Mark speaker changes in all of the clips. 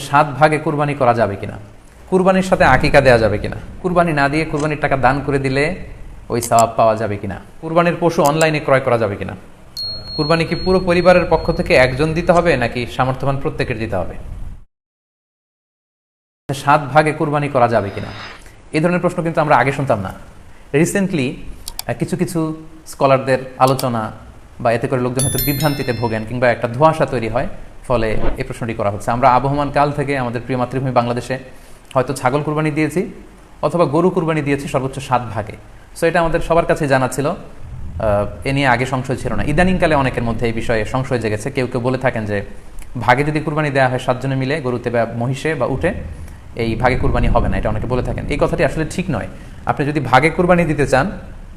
Speaker 1: সাত ভাগে কুরবানি করা যাবে কিনা? কুরবানির সাথে আকিকা দেওয়া যাবে কিনা? কুরবানি না দিয়ে কুরবানির টাকা দান করে দিলে ওই সওয়াব পাওয়া যাবে কিনা? কুরবানির পশু অনলাইনে ক্রয় করা যাবে কিনা? কুরবানি কি পুরো পরিবারের পক্ষ থেকে একজন দিতে হবে, নাকি সামর্থ্যবান প্রত্যেকের দিতে হবে? সাত ভাগে কুরবানি করা যাবে কিনা? এই ধরনের প্রশ্ন কিন্তু আমরা আগে শুনতাম না। রিসেন্টলি কিছু কিছু স্কলারদের আলোচনা বা এতে করে লোকজন হয়তো বিভ্রান্তিতে ভোগেন কিংবা একটা ধোঁয়াশা তৈরি হয়। ফলে এই প্রশ্নটি করা হচ্ছে। আমরা আবহমান কাল থেকে আমাদের প্রিয় মাতৃভূমি বাংলাদেশে হয়তো ছাগল কুরবানি দিয়েছি অথবা গরু কুরবানি দিয়েছি সর্বোচ্চ সাত ভাগে। সো এটা আমাদের সবার কাছে জানা ছিল। এ নিয়ে আগে সংশয় ছিল না। ইদানিংকালে অনেকের মধ্যে এই বিষয়ে সংশয় জেগেছে। কেউ কেউ বলে থাকেন যে, ভাগে যদি কুরবানি দেওয়া হয় সাতজনে মিলে, গরুতে বা মহিষে বা উঠে, এই ভাগে কুরবানি হবে না, এটা অনেকে বলে থাকেন। এই কথাটি আসলে ঠিক নয়। আপনি যদি ভাগে কুরবানি দিতে চান,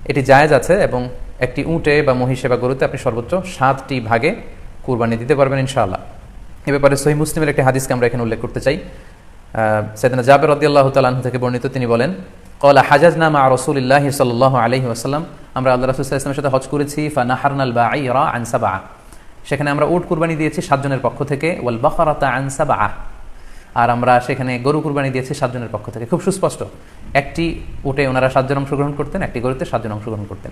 Speaker 1: এটি জায়েজ আছে এবং একটি উটে বা মহিষে বা গরুতে আপনি সর্বোচ্চ সাতটি ভাগে কুরবানি দিতে পারবেন ইনশাআল্লাহ। এ ব্যাপারে সহি মুসলিমের একটি হাদিসকে আমরা এখানে উল্লেখ করতে চাই। সেদিন জাবের রদিয়াল্লাহ তালাহ থেকে বর্ণিত তিনি বলেন কলা হাজাজ নামা রসুল্লাহ সাল্লাহ আলহি আসাল্লাম আমরা আল্লাহ রসুল ইসলামের সাথে হজ করেছি ফানাহারনাল বা আই রা আনসাবা সেখানে আমরা উট কুরবানি দিয়েছি সাতজনের পক্ষ থেকে ওয়াল বখরাতা আনসাবা আর আমরা সেখানে গরু কুরবানি দিয়েছি সাতজনের পক্ষ থেকে। খুব সুস্পষ্ট। একটি উটে ওনারা সাতজন অংশগ্রহণ করতেন, একটি গরুতে সাতজন অংশগ্রহণ করতেন।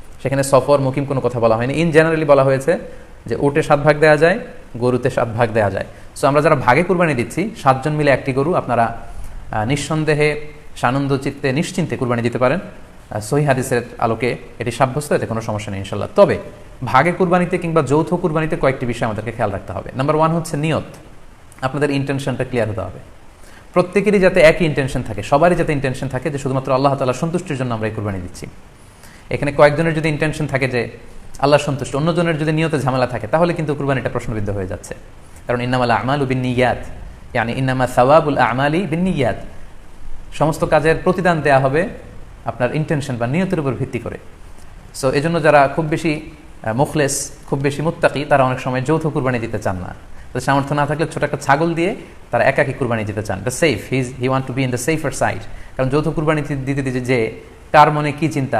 Speaker 1: সেখানে সফর, মুকিম কোনো কথা বলা হয়নি। ইন জেনারেলি বলা হয়েছে যে উটে সাত ভাগ দেওয়া যায়, গরুতে সাত ভাগ দেওয়া যায়। সো আমরা যারা ভাগে কুরবানি দিচ্ছি, সাতজন মিলে একটি গরু আপনারা নিঃসন্দেহে, সানন্দ চিত্তে, নিশ্চিন্তে কুরবানি দিতে পারেন। সহি হাদিসের আলোকে এটি সাব্যস্ত, এতে কোনো সমস্যা নেই ইনশাল্লাহ তবে, ভাগে কুরবানিতে কিংবা যৌথ কুরবানিতে কয়েকটি বিষয় আমাদেরকে খেয়াল রাখতে হবে। নাম্বার ওয়ান হচ্ছে নিয়ত। আপনাদের ইন্টেনশনটা ক্লিয়ার হতে হবে। প্রত্যেকেরই যাতে একই ইন্টেনশন থাকে, সবারই যাতে ইন্টেনশন থাকে যে শুধুমাত্র আল্লাহ তালা সন্তুষ্টির জন্য আমরা এই কুরবানি দিচ্ছি। এখানে কয়েকজনের যদি ইন্টেনশন থাকে যে আল্লাহ সন্তুষ্ট, অন্যজনের যদি নিয়তে ঝামেলা থাকে, তাহলে কিন্তু কুরবানিটা প্রশ্নবিদ্ধ হয়ে যাচ্ছে। কারণ ইন্নামাল আমাল বিন নিয়াত ইয়ানি ইন্নামা সাওয়াবুল আমালি বিন নিয়াত সমস্ত কাজের প্রতিদান দেয়া হবে আপনার ইন্টেনশন বা নিয়তের উপর ভিত্তি করে। সো এজন্য যারা খুব বেশি মুখলেস, খুব বেশি মুত্তাকি, তারা অনেক সময় যৌথ কুরবানি দিতে চান না। তো সামর্থ্য না থাকলে ছোট একটা ছাগল দিয়ে তারা একাকি কুরবানি দিতে চান। The safe his he want to be in the safer side কারণ যৌথ কুরবানি দিতে দিতে যে কার মনে কি চিন্তা?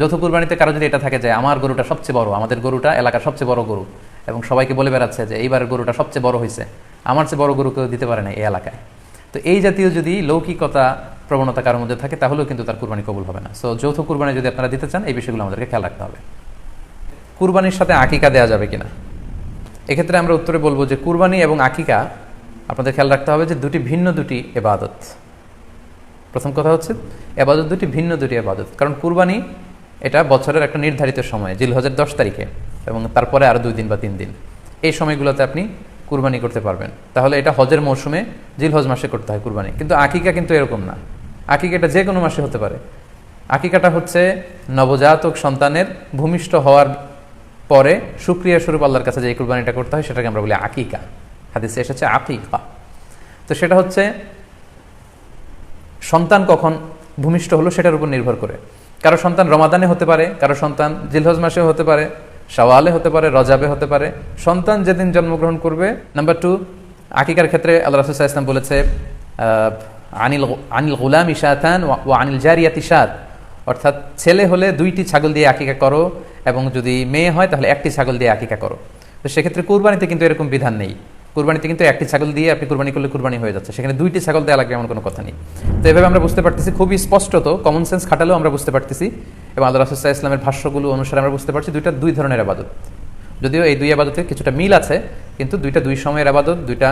Speaker 1: যৌথ কুরবানিতে কারও যদি এটা থাকে যে আমার গরুটা সবচেয়ে বড়, আমাদের গরুটা এলাকার সবচেয়ে বড় গরু, এবং সবাইকে বলে বেড়াচ্ছে যে এইবার গরুটা সবচেয়ে বড় হয়েছে আমার চেয়ে বড় গরু কেউ দিতে পারে না এই এলাকায়। তো এই জাতীয় যদি লৌকিকতা প্রবণতা কারোর মধ্যে থাকে, তাহলেও কিন্তু তার কুরবানি কবুল হবে না। সো যৌথ কুরবানি যদি আপনারা দিতে চান, এই বিষয়গুলো আমাদেরকে খেয়াল রাখতে হবে। কুরবানির সাথে আকিকা দেওয়া যাবে কিনা? এক্ষেত্রে আমরা উত্তরে বলব যে কুরবানি এবং আকিকা আপনাদের খেয়াল রাখতে হবে যে দুটি ভিন্ন দুটি এবাদত। প্রথম কথা হচ্ছে, এবাদত দুটি ভিন্ন দুটি এবাদত। কারণ কুরবানি এটা বছরের একটা নির্ধারিত সময়, জিলহজের দশ তারিখে, এবং তারপরে আরও দুই দিন বা তিন দিন। এই সময়গুলোতে আপনি কুরবানি করতে পারবেন। তাহলে এটা হজের মৌসুমে জিলহজ মাসে করতে হয় কুরবানি। কিন্তু আকিকা কিন্তু এরকম না। আকিকা এটা যে কোনো মাসে হতে পারে। আকিকাটা হচ্ছে নবজাতক সন্তানের ভূমিষ্ঠ হওয়ার পরে সুক্রিয়া স্বরূপ আল্লাহর কাছে যে কুরবানিটা করতে হয়, সেটাকে আমরা বলি আকিকা। হাদিসে এসেছে আকিকা। তো সেটা হচ্ছে সন্তান কখন ভূমিষ্ঠ হলো, সেটার উপর নির্ভর করে। কারও সন্তান রমাদানে হতে পারে, কারও সন্তান জিলহজ মাসেও হতে পারে, শাওয়ালে হতে পারে, রজাবে হতে পারে। সন্তান যেদিন জন্মগ্রহণ করবে নাম্বার টু আকিকার ক্ষেত্রে আল্লাহ রাসুল ইসলাম বলেছে আনিল আনিল গুলাম ইশাতান ও আনিল জারিয়াত ইশাত অর্থাৎ ছেলে হলে দুইটি ছাগল দিয়ে আকিকা করো এবং যদি মেয়ে হয় তাহলে একটি ছাগল দিয়ে আকিকা করো। তো সেক্ষেত্রে কুরবানিতে কিন্তু এরকম বিধান নেই। কুরবানিতে কিন্তু একটি ছাগল দিয়ে আপনি কুরবানি করলে কুরবানি হয়ে যাচ্ছে। সেখানে দুইটি ছাগল দেওয়া লাগবে এমন কোনো কথা নেই। তো এভাবে আমরা বুঝতে পারতেছি, খুবই স্পষ্টত কমন সেন্স খাটালেও আমরা বুঝতে পারতেছি এবং আল্লাহ রাসুল্লাহ ইসলামের ভাষ্যগুলো অনুসারে আমরা বুঝতে পারছি, দুইটা দুই ধরনের আবাদত। যদিও এই দুই আবাদতে কিছুটা মিল আছে, কিন্তু দুইটা দুই সময়ের আবাদত, দুইটা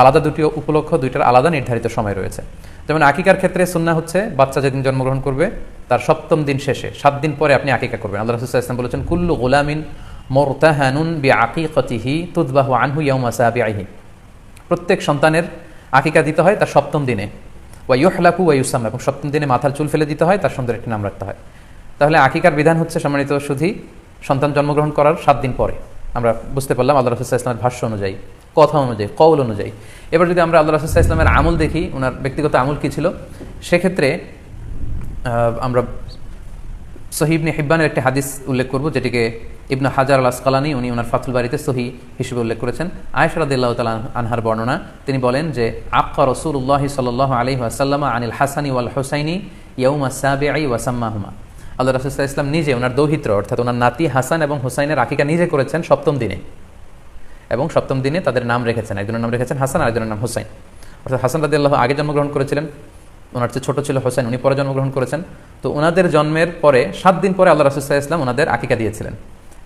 Speaker 1: আলাদা দুটি উপলক্ষ, দুইটার আলাদা নির্ধারিত সময় রয়েছে। যেমন আকিকার ক্ষেত্রে সুন্না হচ্ছে, বাচ্চা যেদিন জন্মগ্রহণ করবে, তার সপ্তম দিন শেষে, সাত দিন পরে আপনি আকিকা করবেন। আল্লাহ রসুল ইসলাম বলেছেন, কুল্লু গোলামিন মোরতাহানুন বি আকিকতিহি তুদবাহু আনহু ইয়াউমা সাহাবিআহি প্রত্যেক সন্তানের আকিকা দিতে হয় তার সপ্তম দিনে। ওয়াইহলাকু ওয়াইউসাম এবং সপ্তম দিনে মাথার চুল ফেলে দিতে হয়, তার সুন্দর একটি নাম রাখতে হয়। তাহলে আকিকার বিধান হচ্ছে সম্মানিত শুধু সন্তান জন্মগ্রহণ করার সাত দিন পরে। আমরা বুঝতে পারলাম আল্লাহ রসুল্লাহ ইসলামের ভাষ্য অনুযায়ী, কথা অনুযায়ী, কৌল অনুযায়ী। এবার যদি আমরা আল্লাহ রসুল্লাহ ইসলামের আমল দেখি ওনার ব্যক্তিগত আমল কী ছিল, সেক্ষেত্রে আমরা সহিবনে হিব্বানের একটি হাদিস উল্লেখ করব, যেটিকে ইবনু হাজার আল আসকালানি উনি ওনার ফাতুল বাড়িতে সহি হিসেবে উল্লেখ করেছেন। আয়েশ রাদিল্লাহ তালা আনহার বর্ণনা, তিনি বলেন যে আক্কা রসুল্লাহ সাল্লাহ আলি আসাল্লামা আনিল হাসানি ওয়াল হোসাইনি ইয়ৌমা সাবে আই ওয়াসাম্মাহুমা। আল্লাহ রসুল্লাহ ইসলাম নিজে ওনার দৌহিত্র, অর্থাৎ ওনার নাতি হাসান এবং হোসাইনের আকিকা নিজে করেছেন সপ্তম দিনে। এবং সপ্তম দিনে তাদের নাম রেখেছেন, একজনের নাম রেখেছেন হাসান, আরেকজনের নাম হোসাইন। অর্থাৎ হাসান রাদিল্লাহ আগে জন্মগ্রহণ করেছিলেন, ওনার চেয়ে ছোট ছিল হোসেন উনি পরে জন্মগ্রহণ করেছেন। তো ওনাদের জন্মের পরে, সাত দিন পরে আল্লাহ রাসুসাহ ইসলাম ওনাদের আকিকা দিয়েছিলেন।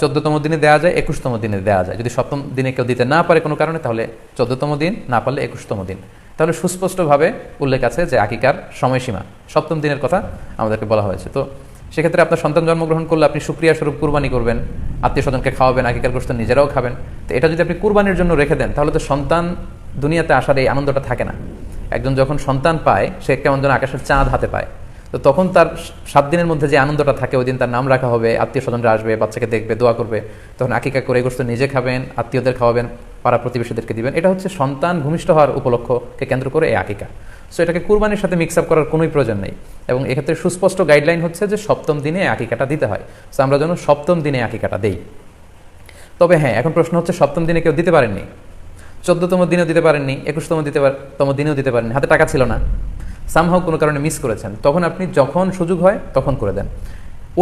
Speaker 1: চোদ্দতম দিনে দেওয়া যায়, একুশতম দিনে দেওয়া যায়। যদি সপ্তম দিনে কেউ দিতে না পারে কোনো কারণে, তাহলে চোদ্দতম দিন, না পারলে একুশতম দিন। তাহলে সুস্পষ্টভাবে উল্লেখ আছে যে আকিকার সময়সীমা, সপ্তম দিনের কথা আমাদেরকে বলা হয়েছে। তো সেক্ষেত্রে আপনার সন্তান জন্মগ্রহণ করলে আপনি সুক্রিয়া স্বরূপ কুরবানি করবেন আত্মীয় স্বজনকে খাওয়াবেন, আকিকার গোষ্ঠ নিজেরাও খাবেন। তো এটা যদি আপনি কুরবানির জন্য রেখে দেন, তাহলে তো সন্তান দুনিয়াতে আসার এই আনন্দটা থাকে না। একজন যখন সন্তান পায়, সে কেমন যেন আকাশের চাঁদ হাতে পায়। তো তখন তার সাত দিনের মধ্যে যে আনন্দটা থাকে, ওই দিন তার নাম রাখা হবে, আত্মীয় স্বজনরা আসবে, বাচ্চাকে দেখবে, দোয়া করবে। তখন আকিকা করে গোষ্ঠ নিজে খাবেন, আত্মীয়দের খাওয়াবেন, পাড়া প্রতিবেশীদেরকে দিবেন। এটা হচ্ছে সন্তান ভূমিষ্ঠ হওয়ার উপলক্ষকে কেন্দ্র করে এই আকিকা। সো এটাকে কুরবানির সাথে মিক্স আপ করার কোনোই প্রয়োজন নেই। এবং এক্ষেত্রে সুস্পষ্ট গাইডলাইন হচ্ছে যে সপ্তম দিনে আকিকাটা দিতে হয়। সো আমরা যেন সপ্তম দিনে আকিকাটা দেই। তবে হ্যাঁ এখন প্রশ্ন হচ্ছে, সপ্তম দিনে কেউ দিতে পারেননি? চোদ্দতম দিনেও দিতে পারেননি? একুশতম দিতে তম দিনেও দিতে পারেননি? হাতে টাকা ছিল না। সামহাও কোনো কারণে মিস করেছেন, তখন আপনি যখন সুযোগ হয় তখন করে দেন।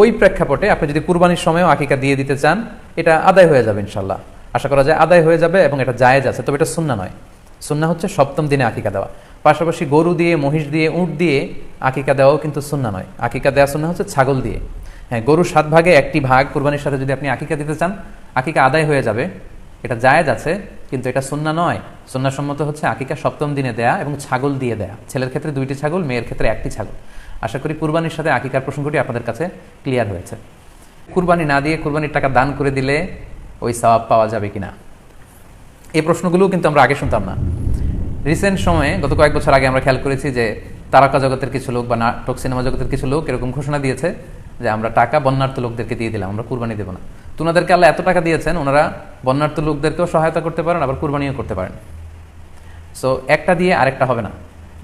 Speaker 1: ওই প্রেক্ষাপটে আপনি যদি কুরবানির সময়ও আকিকা দিয়ে দিতে চান, এটা আদায় হয়ে যাবে ইনশাল্লাহ আশা করা যায় আদায় হয়ে যাবে এবং এটা জায়েজ আছে, তবে এটা সুন্না নয়। সুন্না হচ্ছে সপ্তম দিনে আকিকা দেওয়া। পাশাপাশি গরু দিয়ে, মহিষ দিয়ে, উঁট দিয়ে আকিকা দেওয়াও কিন্তু সুন্না নয়। আকিকা দেওয়া সুন্না হচ্ছে ছাগল দিয়ে। হ্যাঁ গরুর সাত ভাগে একটি ভাগ কুরবানির সাথে যদি আপনি আকিকা দিতে চান, আকিকা আদায় হয়ে যাবে। এটা জায়েজ আছে কিন্তু এটা সুন্না নয়। সুন্নাসম্মত হচ্ছে আকিকা সপ্তম দিনে দেয়া এবং ছাগল দিয়ে দেয়া। ছেলের ক্ষেত্রে দুইটি ছাগল, মেয়ের ক্ষেত্রে একটি ছাগল। আশা করি কুরবানির সাথে আকিকার প্রসঙ্গটি আপনাদের কাছে ক্লিয়ার হয়েছে। কুরবানি না দিয়ে কুরবানির টাকা দান করে দিলে ওই সওয়াব পাওয়া যাবে কিনা? এই প্রশ্নগুলোও কিন্তু আমরা আগে শুনতাম না। রিসেন্ট সময়ে, গত কয়েক বছর আগে আমরা খেয়াল করেছি যে তারকা জগতের কিছু লোক বা নাটক সিনেমা জগতের কিছু লোক এরকম ঘোষণা দিয়েছে যে আমরা টাকা বন্যার্থ লোকদেরকে দিয়ে দিলাম, আমরা কুরবানি দেবো না। তো ওনাদেরকে আল্লাহ এত টাকা দিয়েছেন, ওনারা বন্যার্থ লোকদেরকেও সহায়তা করতে পারেন, আবার কুরবানিও করতে পারেন। সো একটা দিয়ে আরেকটা হবে না।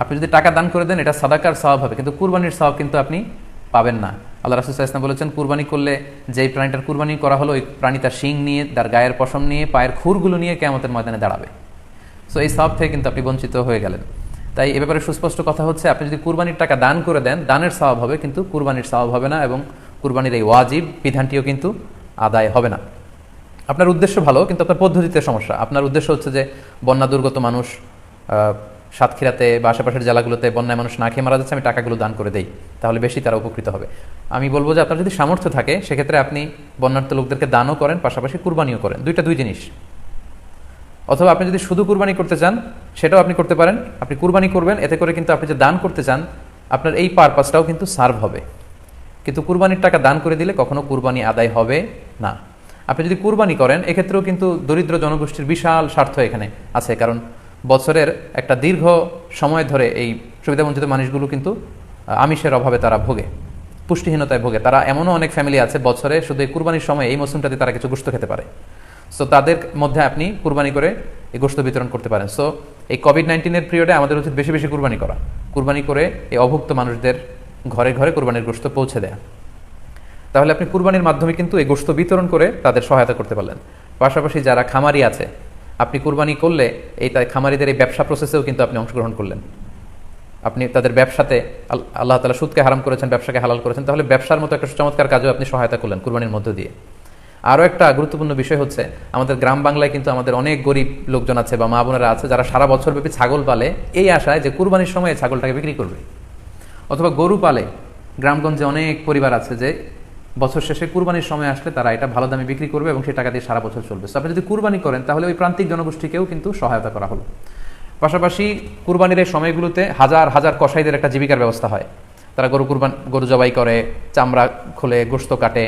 Speaker 1: আপনি যদি টাকা দান করে দেন, এটা সাদাকার স্বভাব হবে, কিন্তু কুরবানির স্বভাব কিন্তু আপনি পাবেন না। আল্লাহ রাসুল ইসলাম বলেছেন, কুরবানি করলে যেই প্রাণীটার কুরবানি করা হলো, ওই প্রাণী তার শিং নিয়ে, তার গায়ের পশম নিয়ে, পায়ের খুরগুলো নিয়ে কেমতের ময়দানে দাঁড়াবে। সো এই স্বভাব থেকে কিন্তু আপনি বঞ্চিত হয়ে গেলেন। তাই এ ব্যাপারে সুস্পষ্ট কথা হচ্ছে, আপনি যদি কুরবানির টাকা দান করে দেন, দানের স্বভাব হবে, কিন্তু কুরবানির স্বভাব হবে না এবং কুরবানির এই ওয়াজিব, বিধানটিও কিন্তু আদায় হবে না। আপনার উদ্দেশ্য ভালো, কিন্তু আপনার পদ্ধতিতে সমস্যা। আপনার উদ্দেশ্য হচ্ছে যে, বন্যা দুর্গত মানুষ সাতক্ষীরাতে বা আশেপাশের জেলাগুলোতে বন্যায় মানুষ না খেয়ে মারা যাচ্ছে, আমি টাকাগুলো দান করে দেই। তাহলে বেশি তারা উপকৃত হবে। আমি বলব যে, আপনার যদি সামর্থ্য থাকে, সেক্ষেত্রে আপনি বন্যার্থ লোকদেরকে দানও করেন, পাশাপাশি কুরবানিও করেন। দুইটা, দুই জিনিস। অথবা আপনি যদি শুধু কুরবানি করতে চান, সেটাও আপনি করতে পারেন। আপনি কুরবানি করবেন, এতে করে কিন্তু আপনি যে দান করতে চান, আপনার এই পারপাসটাও কিন্তু সার্ভ হবে। কিন্তু কুরবানির টাকা দান করে দিলে কখনো কুরবানি আদায় হবে না। আপনি যদি কুরবানি করেন, এক্ষেত্রেও কিন্তু দরিদ্র জনগোষ্ঠীর বিশাল স্বার্থ এখানে আছে। কারণ বছরের একটা দীর্ঘ সময় ধরে এই সুবিধাবঞ্চিত মানুষগুলো কিন্তু আমিষের অভাবে তারা ভোগে, পুষ্টিহীনতায় ভোগে। তারা এমনও অনেক ফ্যামিলি আছে, বছরে শুধু এই কুরবানির সময় এই মৌসুমটাতে তারা কিছু গোস্ত খেতে পারে। সো তাদের মধ্যে আপনি কুরবানি করে এই গোস্ত বিতরণ করতে পারেন। সো এই কোভিড নাইন্টিনের পিরিয়ডে আমাদের উচিত বেশি বেশি কুরবানি করা। কুরবানি করে এই অভুক্ত মানুষদের ঘরে ঘরে কোরবানির গোস্ত পৌঁছে দেয়া। তাহলে আপনি কুরবানির মাধ্যমে কিন্তু এই গোস্ত বিতরণ করে তাদের সহায়তা করতে পারলেন। পাশাপাশি যারা খামারি আছে, আপনি কুরবানি করলে এই তাই খামারিদের এই ব্যবসা প্রসেসেও কিন্তু আপনি অংশগ্রহণ করলেন। আপনি তাদের ব্যবসাতে আল্লাহ তালা সুদকে হারাম করেছেন, ব্যবসাকে হালাল করেছেন, তাহলে ব্যবসার মতো একটা চমৎকার কাজেও আপনি সহায়তা করলেন কুরবানির মধ্য দিয়ে। আরও একটা গুরুত্বপূর্ণ বিষয় হচ্ছে, আমাদের গ্রাম বাংলায় কিন্তু আমাদের অনেক গরিব লোকজন আছে বা মা বোনেরা আছে, যারা সারা বছরব্যাপী ছাগল পালে, এই আশায় যে কুরবানির সময় ছাগলটাকে বিক্রি করবে। অথবা গরু পালে, গ্রামগঞ্জে অনেক পরিবার আছে যে বছর শেষে কুরবানির সময় আসলে তারা এটা ভালো দামে বিক্রি করবে এবং সেই টাকা দিয়ে সারা বছর চলবে। আপনি যদি কুরবানি করেন, তাহলে ওই প্রান্তিক জনগোষ্ঠীকেও কিন্তু সহায়তা করা হলো। পাশাপাশি কুরবানির এই সময়গুলোতে হাজার হাজার কসাইদের একটা জীবিকার ব্যবস্থা হয়। তারা গরু কুরবান, গরু জবাই করে, চামড়া খোলে, গোস্ত কাটে।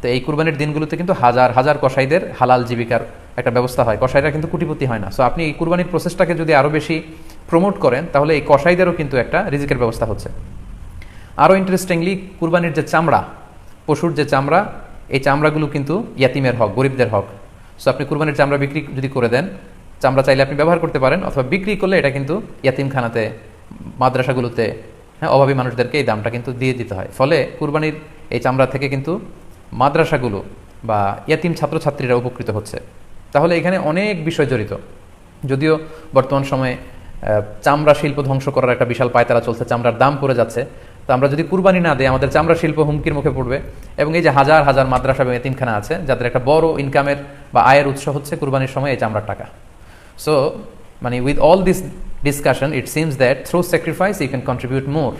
Speaker 1: তো এই কুরবানির দিনগুলোতে কিন্তু হাজার হাজার কসাইদের হালাল জীবিকার একটা ব্যবস্থা হয়। কসাইরা কিন্তু কুটিপতি হয় না। সো আপনি এই কুরবানির প্রসেসটাকে যদি আরও বেশি প্রমোট করেন, তাহলে এই কসাইদেরও কিন্তু একটা রিজিকের ব্যবস্থা হচ্ছে। আরও ইন্টারেস্টিংলি কুরবানির যে চামড়া, পশুর যে চামড়া, এই চামড়াগুলো কিন্তু ইয়াতিমের হক, গরিবদের হক। সো আপনি কুরবানির চামড়া বিক্রি যদি করে দেন, চামড়া চাইলে আপনি ব্যবহার করতে পারেন, অথবা বিক্রি করলে এটা কিন্তু ইয়াতিমখানাতে, মাদ্রাসাগুলোতে হ্যাঁ অভাবী মানুষদেরকে এই দামটা কিন্তু দিয়ে দিতে হয়। ফলে কুরবানির এই চামড়া থেকে কিন্তু মাদ্রাসাগুলো বা ইয়াতিম ছাত্রছাত্রীরা উপকৃত হচ্ছে। তাহলে এখানে অনেক বিষয় জড়িত। যদিও বর্তমান সময়ে চামড়া শিল্প ধ্বংস করার একটা বিশাল পায়তারা চলছে, চামড়ার দাম পড়ে যাচ্ছে। তো আমরা যদি কুরবানি না দিই, আমাদের চামড়া শিল্প হুমকির মুখে পড়বে। এবং এই যে হাজার হাজার মাদ্রাসা এবং এতিমখানা আছে, যাদের একটা বড় ইনকামের বা আয়ের উৎস হচ্ছে কুরবানির সময় এই চামড়ার টাকা। সো মানে with all this discussion it seems that through sacrifice you can contribute more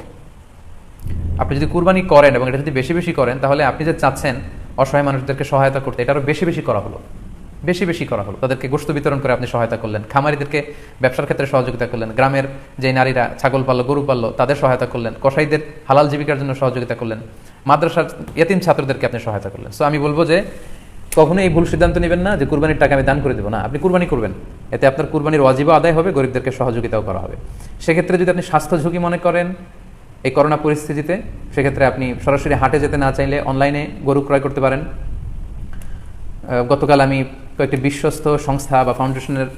Speaker 1: আপনি যদি কুরবানি করেন এবং এটা যদি বেশি বেশি করেন, তাহলে আপনি যে চাচ্ছেন অসহায় মানুষদেরকে সহায়তা করতে, এটা আরও বেশি বেশি করা হলো। বেশি বেশি করা হলো। তাদেরকে গোস্ত বিতরণ করে আপনি সহায়তা করলেন। খামারিদেরকে ব্যবসার ক্ষেত্রে সহযোগিতা করলেন। গ্রামের যে নারীরা ছাগল পাললো, গরু পাললো, তাদের সহায়তা করলেন। কসাইদের হালাল জীবিকার জন্য সহযোগিতা করলেন। মাদ্রাসার এতিম ছাত্রদেরকে আপনি সহায়তা করলেন। সো আমি বলব যে, কখনো এই ভুল সিদ্ধান্ত নেবেন না যে কুরবানির টাকা আমি দান করে দেবো। না, আপনি কুরবানি করবেন। এতে আপনার কুরবানির ওয়াজিবা আদায় হবে, গরিবদেরকে সহযোগিতাও করা হবে। সেক্ষেত্রে যদি আপনি স্বাস্থ্য ঝুঁকি মনে করেন এই করোনা পরিস্থিতিতে, সেক্ষেত্রে আপনি সরাসরি হাটে যেতে না চাইলে অনলাইনে গরু ক্রয় করতে পারেন। গতকাল আমি কয়েকটি বিশ্বস্ত সংস্থা বা ফাউন্ডেশনের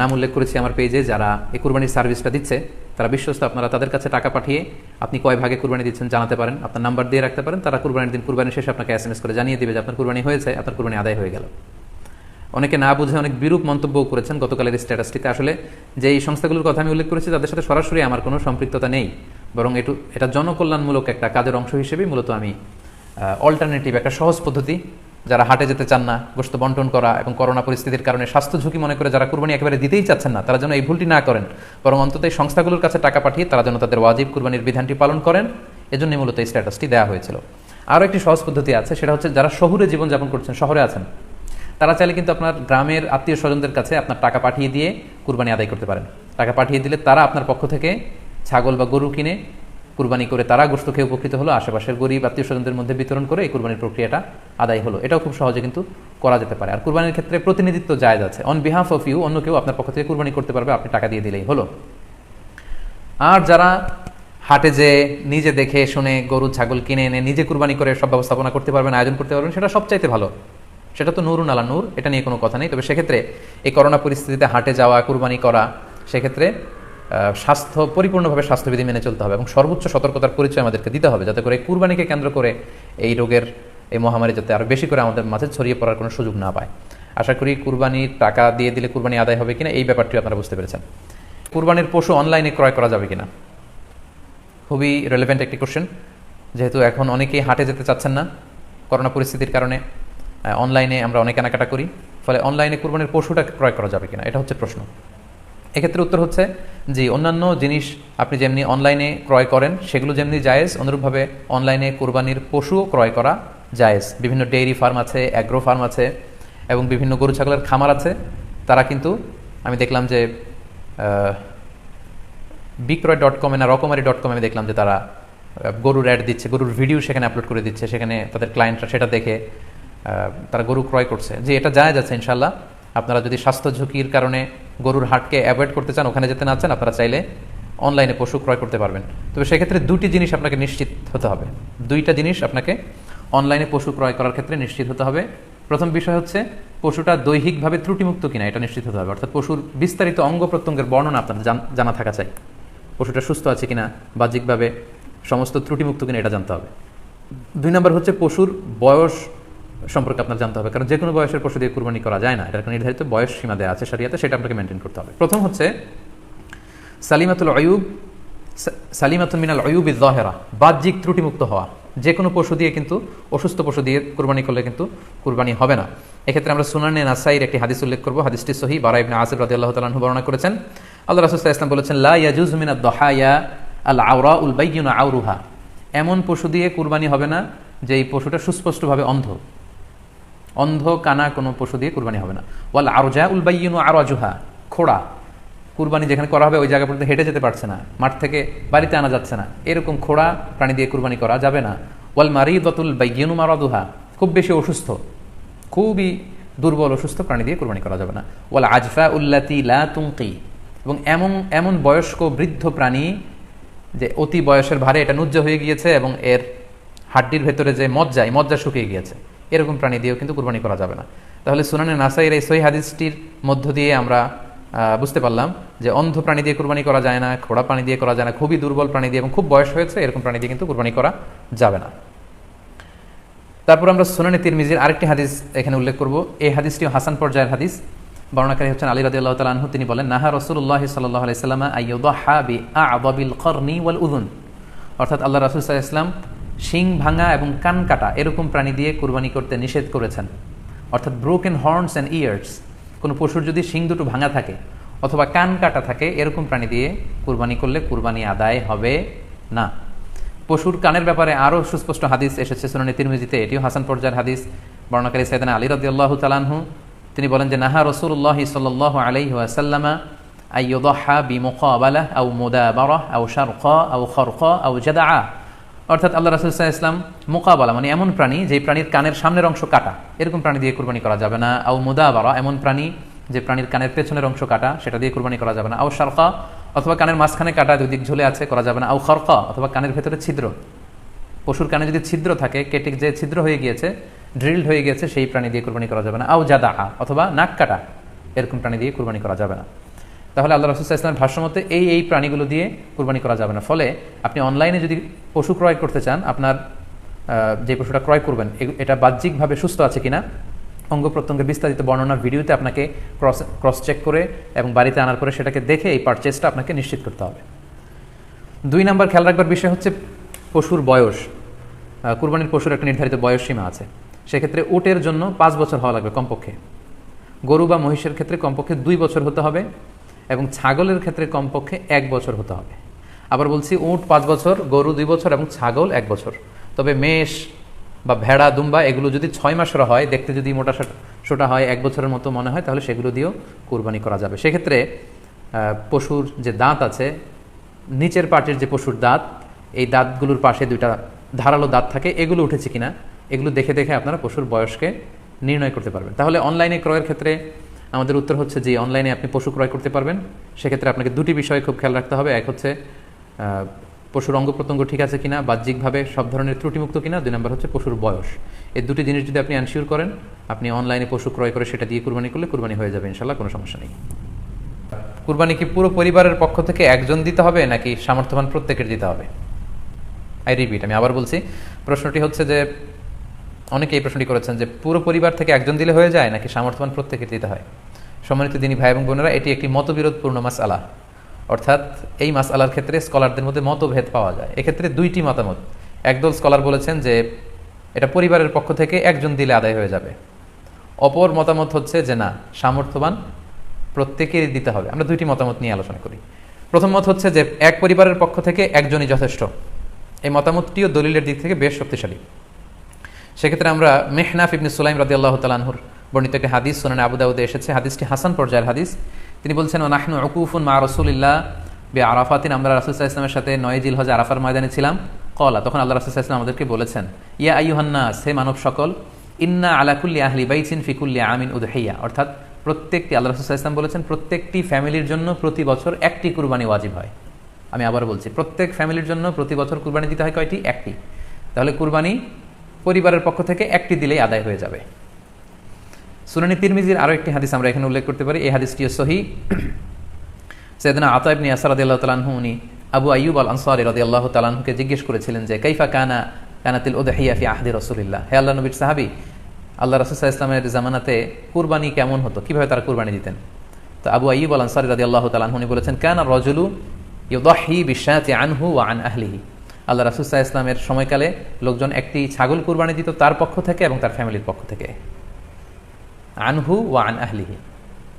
Speaker 1: নাম উল্লেখ করেছি আমার পেজে যারা এই কুরবানির সার্ভিসটা দিচ্ছে। তারা বিশ্বস্ত, আপনারা তাদের কাছে টাকা পাঠিয়ে আপনি কয় ভাগে কুরবানি দিচ্ছেন জানাতে পারেন। আপনার নাম্বার দিয়ে রাখতে পারেন, তারা কুরবানির দিন কুরবানি শেষে আপনাকে এস এম এস করে জানিয়ে দেবে যে আপনার কুরবানি হয়েছে, আপনার কুরবানি আদায় হয়ে গেল। অনেকে না বুঝে অনেক বিরূপ মন্তব্য করেছেন গতকালের স্ট্যাটাসটিতে আসলে যে এই সংস্থাগুলোর কথা আমি উল্লেখ করেছি, তাদের সাথে সরাসরি আমার কোনো সম্পৃক্ততা নেই। বরং এটু, এটা জনকল্যাণমূলক একটা কাজের অংশ হিসেবেই মূলত আমি অল্টারনেটিভ একটা সহজ পদ্ধতি যারা হাটে যেতে চান না গোস্ত বন্টন করা এবং করোনা পরিস্থিতির কারণে স্বাস্থ্য ঝুঁকি মনে করে যারা কুরবানি একেবারে দিতেই চাচ্ছেন না, তারা যেন এই ভুলটি না করেন। বরং অন্তত এই সংস্থাগুলোর কাছে টাকা পাঠিয়ে তারা যেন তাদের ওয়াজিব কুরবানির বিধানটি পালন করেন। এজন্যই মূলত এই স্ট্যাটাসটি দেওয়া হয়েছিল। আরও একটি সহজ পদ্ধতি আছে, সেটা হচ্ছে যারা শহুরে জীবনযাপন করছেন, শহরে আছেন, তারা চাইলে কিন্তু আপনার গ্রামের আত্মীয় স্বজনদের কাছে আপনার টাকা পাঠিয়ে দিয়ে কুরবানি আদায় করতে পারেন। টাকা পাঠিয়ে দিলে তারা আপনার পক্ষ থেকে ছাগল বা গরু কিনে কুরবানি করে তারা গোস্ত খেয়ে উপকৃত হলো, আশেপাশের গরিব আত্মীয় স্বজনদের মধ্যে বিতরণ করে এই কুরবানির প্রক্রিয়াটা আদায় হলো। এটাও খুব সহজে কিন্তু করা যেতে পারে। আর কুরবানির ক্ষেত্রে প্রতিনিধিত্ব জায়জ আছে। অন বিহাফ অফ ইউ অন্য কেউ আপনার পক্ষ থেকে কুরবানি করতে পারবে, আপনি টাকা দিয়ে দিলেই হলো। আর যারা হাটে যে নিজে দেখে, শুনে, গরু, ছাগল কিনে এনে নিজে কুরবানি করে সব ব্যবস্থাপনা করতে পারবেন, আয়োজন করতে পারবেন, সেটা সবচাইতে ভালো। সেটা তো নুরুন আলা নূর, এটা নিয়ে কোনো কথা নেই। তবে সেক্ষেত্রে এই করোনা পরিস্থিতিতে হাটে যাওয়া, কুরবানি করা, সেক্ষেত্রে স্বাস্থ্য, পরিপূর্ণভাবে স্বাস্থ্যবিধি মেনে চলতে হবে এবং সর্বোচ্চ সতর্কতার পরিচয় আমাদেরকে দিতে হবে যাতে করে কুরবানিকে কেন্দ্র করে এই রোগের, এই মহামারী যাতে আরও বেশি করে আমাদের মাঝে ছড়িয়ে পড়ার কোনো সুযোগ না পায়। আশা করি কুরবানির টাকা দিয়ে দিলে কুরবানি আদায় হবে কিনা এই ব্যাপারটি আপনারা বুঝতে পেরেছেন। কুরবানির পশু অনলাইনে ক্রয় করা যাবে কিনা? খুবই রেলেভেন্ট একটি কোশ্চেন যেহেতু এখন অনেকেই হাটে যেতে চাচ্ছেন না করোনা পরিস্থিতির কারণে অনলাইনে আমরা অনেক কেনাকাটা করি। ফলে অনলাইনে কুরবানির পশুটা ক্রয় করা যাবে কিনা? এটা হচ্ছে প্রশ্ন। এক্ষেত্রে উত্তর হচ্ছে যে অন্যান্য জিনিস আপনি যেমনি অনলাইনে ক্রয় করেন, সেগুলো যেমনি জায়েজ, অনুরূপভাবে অনলাইনে কোরবানির পশুও ক্রয় করা জায়েজ। বিভিন্ন ডেইরি ফার্ম আছে অ্যাগ্রো ফার্ম আছে, এবং বিভিন্ন গরু ছাগলের খামার আছে। তারা কিন্তু, আমি দেখলাম যে বিক্রয় ডট কমে না রকমারি ডট কমে আমি দেখলাম যে তারা গরুর অ্যাড দিচ্ছে, গরুর ভিডিও সেখানে আপলোড করে দিচ্ছে, সেখানে তাদের ক্লায়েন্টরা সেটা দেখে তারা গরু ক্রয় করছে। যে এটা যায় যাচ্ছে ইনশাল্লাহ আপনারা যদি স্বাস্থ্য ঝুঁকির কারণে গরুর হাটকে অ্যাভয়েড করতে চান, ওখানে যেতে না চান, আপনারা চাইলে অনলাইনে পশু ক্রয় করতে পারবেন। তবে সেক্ষেত্রে দুটি জিনিস আপনাকে নিশ্চিত হতে হবে। দুইটা জিনিস আপনাকে অনলাইনে পশু ক্রয় করার ক্ষেত্রে নিশ্চিত হতে হবে। প্রথম বিষয় হচ্ছে, পশুটা দৈহিকভাবে ত্রুটিমুক্ত কিনা, এটা নিশ্চিত হতে হবে। অর্থাৎ পশুর বিস্তারিত অঙ্গ প্রত্যঙ্গের বর্ণনা আপনার জানা থাকা চাই। পশুটা সুস্থ আছে কিনা, বাহ্যিকভাবে সমস্ত ত্রুটিমুক্ত কিনা, এটা জানতে হবে। দুই নম্বর হচ্ছে, পশুর বয়স সম্পর্কে আপনার জানতে হবে। কারণ যে কোনো বয়সের পশু দিয়ে কুরবানি করা যায় না। এটা একটা নির্ধারিত বয়স সীমা দেওয়া আছে সারিয়াতে সেটা আপনাকে মেনটেন করতে হবে। প্রথম হচ্ছে সালিমাতুল অয়ুব সালিমাতুল মিনাল অয়ুব জহেরা বাহ্যিক ত্রুটিমুক্ত হওয়া। যে কোনো পশু দিয়ে কিন্তু, অসুস্থ পশু দিয়ে কুরবানি করলে কিন্তু কুরবানি হবে না। এক্ষেত্রে আমরা সুনানে নাসাইর একটি হাদিস উল্লেখ করব। হাদিসটি সহি বারা ইবনে আসিফ রাদি আল্লাহ তালাহু বর্ণনা করেছেন। আল্লাহ রাসুল্লাহ ইসলাম বলেছেন, লা ইয়াজুজ মিনা দহায়া আল আউরা উল বাইয়ুনা আউরুহা এমন পশু দিয়ে কুরবানি হবে না যে এই পশুটা সুস্পষ্টভাবে অন্ধ। অন্ধ কানা কোনো পশু দিয়ে কুরবানি হবে না। ওয়াল আরজা উল বাইয়ুনু আরাজুহা, খোড়া। কুরবানি যেখানে করা হবে, ওই জায়গা পর্যন্ত হেঁটে যেতে পারছে না, মাঠ থেকে বাড়িতে আনা যাচ্ছে না। এরকম খোড়া প্রাণী দিয়ে কুরবানি করা যাবে না। ওয়াল মারিদাতুল বাইয়ুনু মারাদুহা, খুব বেশি অসুস্থ, খুবই দুর্বল, অসুস্থ প্রাণী দিয়ে কুরবানি করা যাবে না। ওয়াল আজফা উল্লাতি লা তুমকি, এবং এমন এমন বয়স্ক বৃদ্ধ প্রাণী যে অতি বয়সের ভারে এটা নুজ্জ হয়ে গিয়েছে এবং এর হাড্ডির ভেতরে যে মজ্জা, এই মজ্জা শুকিয়ে গিয়েছে। এরকম প্রাণী দিয়েও কিন্তু কুরবানি করা যাবে না। তাহলে সুনানে নাসাইয়ের এই সহি হাদিসটির মধ্য দিয়ে আমরা বুঝতে পারলাম যে অন্ধ প্রাণী দিয়ে কুরবানি করা যায় না, খোড়া প্রাণী দিয়ে করা যায় না, খুবই দুর্বল প্রাণী দিয়ে এবং খুব বয়স হয়েছে, এরকম প্রাণী দিয়ে কিন্তু কুরবানি করা যাবে না। তারপর আমরা সুনানি তিরমিজির আরেকটি হাদিস এখানে উল্লেখ করব। এই হাদিসটিও হাসান পর্যায়ের হাদিস। বর্ণাকারী হচ্ছেন আলী রাদি আল্লাহ তালাহু তিনি বলেন, নাহা রসুল্লাহ সাল্লাহ আলাইসাল্লাম আইয়ুদাহা বি আবাবিল কর্নি ওয়াল উদুন অর্থাৎ আল্লাহ রাসুল ইসলাম শিং, ভাঙা এবং কান কাটা এরকম প্রাণী দিয়ে কুরবানি করতে নিষেধ করেছেন। অর্থাৎ ব্রোকেন হর্নস অ্যান্ড ইয়ার্স কোনো পশুর যদি শিং দুটো ভাঙা থাকে অথবা কান কাটা থাকে, এরকম প্রাণী দিয়ে কুরবানি করলে কুরবানি আদায় হবে না। পশুর কানের ব্যাপারে আরও সুস্পষ্ট হাদিস এসেছে সুনানি তিরমিজিতে। এটিও হাসান পর্যায়ের হাদিস। বর্ণাকারী সাইদানা আলী রদি আল্লাহ তালানহু তিনি বলেন যে, নাহা রসুল্লাহ সাল আলাইহি ওয়াসাল্লামা আইয়ুদাহা বি মুকাবালা আও মুদাবারা আও শারকা আও খরকা আও জাদা অর্থাৎ আল্লাহ রাসুল্লাহ ইসলাম মোকাবালা মানে এমন প্রাণী যে প্রাণীর কানের সামনের অংশ কাটা। এরকম প্রাণী দিয়ে কুরবানি করা যাবে না। আও মুদাবারা, এমন প্রাণী যে প্রাণীর কানের পেছনের অংশ কাটা, সেটা দিয়ে কুরবানি করা যাবে না। আও শারকা, অথবা কানের মাঝখানে কাটা, দুই দিক ঝুলে আছে, করা যাবে না। আও খরকা, অথবা কানের ভেতরে ছিদ্র। পশুর কানে যদি ছিদ্র থাকে, কেটে যে ছিদ্র হয়ে গিয়েছে, ড্রিলড হয়ে গিয়েছে, সেই প্রাণী দিয়ে কুরবানি করা যাবে না। আও জাদাহা, অথবা নাক কাটা, এরকম প্রাণী দিয়ে কুরবানি করা যাবে না। তাহলে আল্লাহ রসুল ইসলামের ভাষ্য মতে এই এই প্রাণীগুলো দিয়ে কুরবানি করা যাবে না। ফলে আপনি অনলাইনে যদি পশু ক্রয় করতে চান, আপনার যে পশুটা ক্রয় করবেন এটা বাহ্যিকভাবে সুস্থ আছে কিনা, অঙ্গ প্রত্যঙ্গের বিস্তারিত বর্ণনার ভিডিওতে আপনাকে ক্রস ক্রস চেক করে এবং বাড়িতে আনার পরে সেটাকে দেখে এই পারচেসটা আপনাকে নিশ্চিত করতে হবে। দুই নাম্বার খেয়াল রাখবার বিষয় হচ্ছে পশুর বয়স। কুরবানির পশুর একটা নির্ধারিত বয়স সীমা আছে। সেক্ষেত্রে উটের জন্য পাঁচ বছর হওয়া লাগবে কমপক্ষে। গরু বা মহিষের ক্ষেত্রে কমপক্ষে দুই বছর হতে হবে। এবং ছাগলের ক্ষেত্রে কমপক্ষে এক বছর হতে হবে। আবার বলছি, উট পাঁচ বছর, গরু দুই বছর এবং ছাগল এক বছর। তবে মেষ বা ভেড়া, দুম্বা এগুলো যদি ছয় মাসের হয়, দেখতে যদি মোটা সোটা- হয়, এক বছরের মতো মনে হয়, তাহলে সেগুলো দিয়েও কুরবানি করা যাবে। সেক্ষেত্রে পশুর যে দাঁত আছে, নিচের পাটের যে পশুর দাঁত, এই দাঁতগুলোর পাশে দুইটা ধারালো দাঁত থাকে, এগুলো উঠেছে কিনা, এগুলো দেখে দেখে আপনারা পশুর বয়সকে নির্ণয় করতে পারবেন। তাহলে অনলাইনে ক্রয়ের ক্ষেত্রে আমাদের উত্তর হচ্ছে যে অনলাইনে আপনি পশু ক্রয় করতে পারবেন। সেক্ষেত্রে আপনাকে দুটি বিষয়ে খুব খেয়াল রাখতে হবে। এক হচ্ছে পশুর অঙ্গ প্রত্যঙ্গ ঠিক আছে কিনা, বাহ্যিকভাবে সব ধরনের ত্রুটিমুক্ত কিনা। দুই নম্বর হচ্ছে পশুর বয়স। এই দুটি জিনিস যদি আপনি আনশিওর করেন, আপনি অনলাইনে পশু ক্রয় করে সেটা দিয়ে কুরবানি করলে কুরবানি হয়ে যাবে ইনশাল্লাহ কোনো সমস্যা নেই। কুরবানি কি পুরো পরিবারের পক্ষ থেকে একজন দিতে হবে, নাকি সামর্থ্যবান প্রত্যেকের দিতে হবে? আই রিপিট আমি আবার বলছি, প্রশ্নটি হচ্ছে যে অনেকে এই প্রশ্নটি করেছেন যে পুরো পরিবার থেকে একজন দিলে হয়ে যায় নাকি সামর্থ্যবান প্রত্যেকে দিতে হয়? সম্মানিত দিনী ভাই এবং বোনেরা, এটি একটি মতবিরোধপূর্ণ মাস আলা অর্থাৎ এই মাস আলার ক্ষেত্রে স্কলারদের মধ্যে মতভেদ পাওয়া যায়। এক্ষেত্রে দুইটি মতামত। একদল স্কলার বলেছেন যে এটা পরিবারের পক্ষ থেকে একজন দিলে আদায় হয়ে যাবে। অপর মতামত হচ্ছে যে না, সামর্থ্যবান প্রত্যেকেরই দিতে হবে। আমরা দুইটি মতামত নিয়ে আলোচনা করি। প্রথম মত হচ্ছে যে এক পরিবারের পক্ষ থেকে একজনই যথেষ্ট। এই মতামতটিও দলিলের দিক থেকে বেশ শক্তিশালী। সেক্ষেত্রে আমরা মেহনাফ ইবনে সুলাইম রাদি আল্লাহ তালানহুর বর্ণিত একটি হাদিস সোনানে আবু দাউদে এসেছে। হাদিসটি হাসান পর্যায়ের হাদিস। তিনি বলছেন ও নাহনু অকুফুন মা রসুলিল্লাহ বে আরাফাতিন আমরা রাসুল্লাহ ইসলামের সাথে নয় জিল হজ আরাফার ময়দানে ছিলাম। কলা তখন আল্লাহ রাসুল্লাহ ইসলাম আমাদেরকে বলেছেন, ইয়া আইহান্না সে মানব সকল, ইন্না আলাকুল্লি আহলি বাইচিন ফিকুল্লি আমিন উদহাইয়া অর্থাৎ প্রত্যেকটি, আল্লাহ রাসুল্লাহ ইসলাম বলেছেন, প্রত্যেকটি ফ্যামিলির জন্য প্রতি বছর একটি কুরবানি ওয়াজিব হয়। আমি আবার বলছি, প্রত্যেক ফ্যামিলির জন্য প্রতি বছর কুরবানি দিতে হয় কয়টি? একটি। তাহলে কুরবানি পরিবারের পক্ষ থেকে একটি দিলেই আদায় হয়ে যাবে। সুনানি তিরমিজির আরও একটি হাদিস আমরা এখানে উল্লেখ করতে পারি। এই হাদিসটিও সহি। সেদিনা আতা ইবনি আসার আল্লাহ তালাহু উনি আবু আইয়ুব আল আনসারি রদি আল্লাহ তালাহুকে জিজ্ঞেস করেছিলেন যে, কাইফা কানা কানাতিল ওদহিয়া ফি আহদি রসুলিল্লাহ? হে আল্লাহ নবীর সাহাবি, আল্লাহ রসুল্লাহ ইসলামের জামানাতে কুরবানি কেমন হতো? কীভাবে তারা কুরবানি দিতেন? তো আবু আইয়ুব আল আনসারি রদি আল্লাহ তালাহু উনি বলেছেন, কানা রজুলু ইউদাহি বিশাতি আনহু ওয়া আন আহলিহি। আল্লাহ রাসুসাহ ইসলামের সময়কালে লোকজন একটি ছাগল কুরবানি দিত তার পক্ষ থেকে এবং তার ফ্যামিলির পক্ষ থেকে। আনহু ওয়া আন আহলিহি,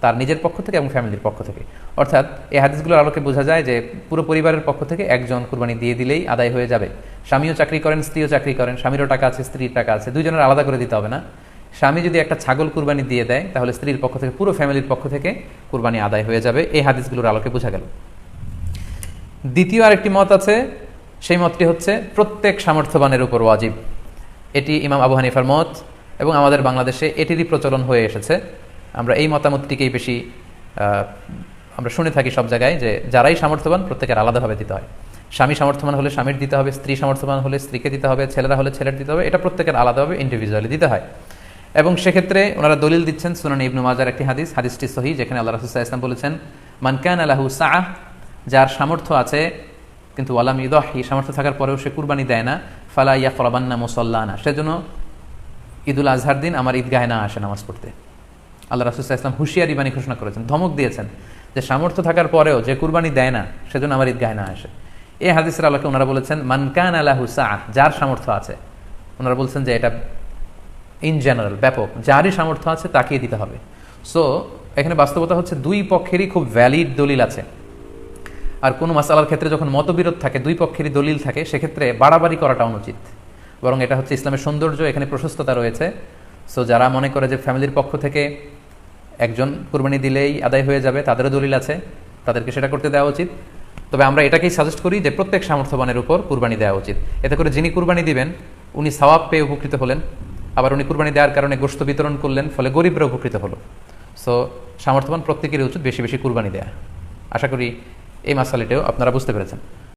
Speaker 1: তার নিজের পক্ষ থেকে এবং ফ্যামিলির পক্ষ থেকে। অর্থাৎ এই হাদিসগুলোর আলোকে বোঝা যায় যে পুরো পরিবারের পক্ষ থেকে একজন কুরবানি দিয়ে দিলেই আদায় হয়ে যাবে। স্বামীও চাকরি করেন, স্ত্রীও চাকরি করেন, স্বামীরও টাকা আছে, স্ত্রীর টাকা আছে দুজনের আলাদা করে দিতে হবে না। স্বামী যদি একটা ছাগল কুরবানি দিয়ে দেয়, তাহলে স্ত্রীর পক্ষ থেকে, পুরো ফ্যামিলির পক্ষ থেকে কুরবানি আদায় হয়ে যাবে। এই হাদিসগুলোর আলোকে বোঝা গেল। দ্বিতীয় আরেকটি মত আছে সেই মতটি হচ্ছে প্রত্যেক সামর্থ্যবানের উপর ওয়াজিব। এটি ইমাম আবু হানিফার মত এবং আমাদের বাংলাদেশে এটিরই প্রচলন হয়ে এসেছে। আমরা এই মতামতটিকেই বেশি আমরা শুনে থাকি সব জায়গায় যে যারাই সামর্থ্যবান প্রত্যেকের আলাদাভাবে দিতে হয়। স্বামী সামর্থ্যবান হলে স্বামীর দিতে হবে, স্ত্রী সামর্থ্যবান হলে স্ত্রীকে দিতে হবে, ছেলেরা হলে ছেলের দিতে হবে, এটা প্রত্যেকের আলাদাভাবে ইন্ডিভিজুয়ালি দিতে হয়। এবং সেক্ষেত্রে ওনারা দলিল দিচ্ছেন সুনানি ইবনু মাজার একটি হাদিস, হাদিসটি সহি যেখানে আল্লাহ রাসুসাহ ইসলাম বলেছেন মানকান আলাহু সাহ যার সামর্থ্য আছে কিন্তু ওয়ালাম ইদহি সামর্থ্য থাকার পরেও সে কুরবানি দেয় না। ফালা ইয়া ফলাবান্না মুসল্লানা। সেজন্য ঈদুল আজহার দিন আমার ঈদগাহে না আসে নামাজ পড়তে। আল্লাহ রাসুসাহ ইসলাম হুঁশিয়ারি বাণী ঘোষণা করেছেন, ধমক দিয়েছেন যে সামর্থ্য থাকার পরেও যে কুরবানি দেয় না, সেজন্য আমার ঈদগাহে না আসে। এই হাদিসের আলোকে ওনারা বলেছেন মানকান আলাহু সাহ যার সামর্থ্য আছে। ওনারা বলছেন যে এটা ইন জেনারেল ব্যাপক। যারই সামর্থ্য আছে, তাকেই দিতে হবে। সো এখানে বাস্তবতা হচ্ছে দুই পক্ষেরই খুব ভ্যালিড দলিল আছে। আর কোনো মাসালার ক্ষেত্রে যখন মতবিরোধ থাকে, দুই পক্ষেরই দলিল থাকে, সেক্ষেত্রে বাড়াবাড়ি করাটা অনুচিত। বরং এটা হচ্ছে ইসলামের সৌন্দর্য, এখানে প্রশস্ততা রয়েছে। সো যারা মনে করে যে ফ্যামিলির পক্ষ থেকে একজন কুরবানি দিলেই আদায় হয়ে যাবে, তাদেরও দলিল আছে, তাদেরকে সেটা করতে দেওয়া উচিত। তবে আমরা এটাকেই সাজেস্ট করি যে প্রত্যেক সামর্থ্যবানের উপর কুরবানি দেওয়া উচিত। এতে করে যিনি কুরবানি দিবেন, উনি সওয়াব পেয়ে উপকৃত হলেন। আবার উনি কুরবানি দেওয়ার কারণে গোস্ত বিতরণ করলেন, ফলে গরিবরা উপকৃত হলো। সো সামর্থ্যবান প্রত্যেকেরই উচিত বেশি বেশি কুরবানি দেয়া। আশা করি এই মাসালিটিও আপনারা বুঝতে পেরেছেন।